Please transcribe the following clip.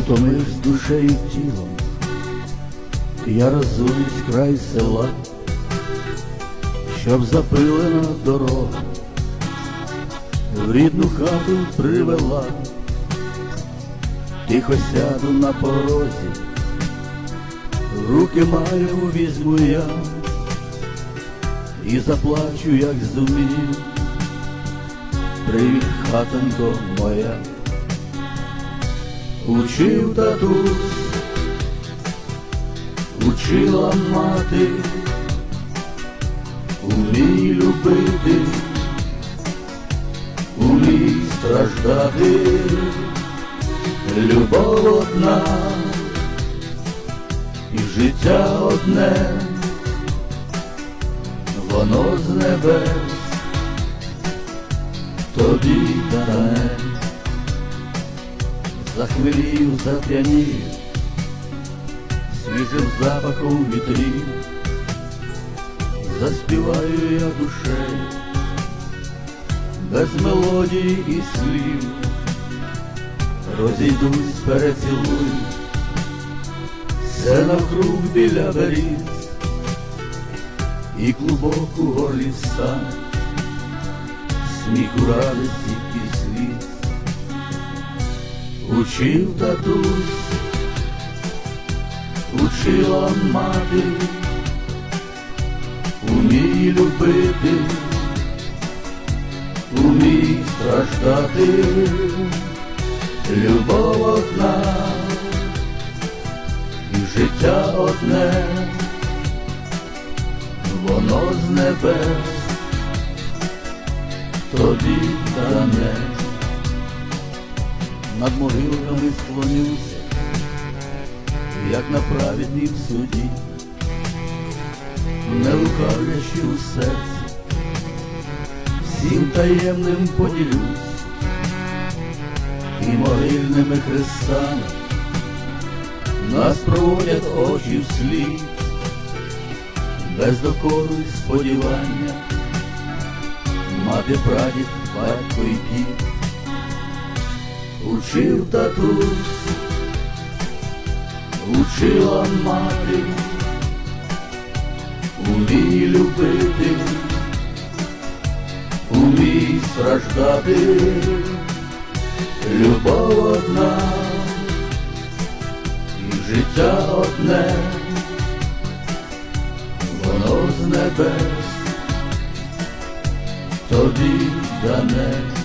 втомиш душею тілом, я розулюсь край села, щоб запилена дорога в рідну хату привела, тихо сяду на порозі, руки маю візьму я і заплачу, як зумію. Привіт, хатонько моя, учив татусь, учила мати, умій любити, умій страждати, любов одна. І життя одне, воно з небес. Тобі дане, захмелію, зап'янію, свіжим запахом вітрів, заспіваю я душею, без мелодії і слів, розійдусь, перецілую, все навкруг біля беріз, і клубок у горлі стане сміху радості і сліз, учив татусь, учила мати, умій любити, умій страждати, любов одна. І життя одне, воно з небес. Тобі дане. Над могилками склонюся, як на праведнім суді, не лукавлячи у серці, всім таємним поділюсь, і могильними хрестами нас проводять очі вслід, без докору й сподівання мати, прадід, батько і дід, учив татусь, учила мати, умій любити, умій страждати, любов одна. І життя одне, воно з небес. Тобі дане.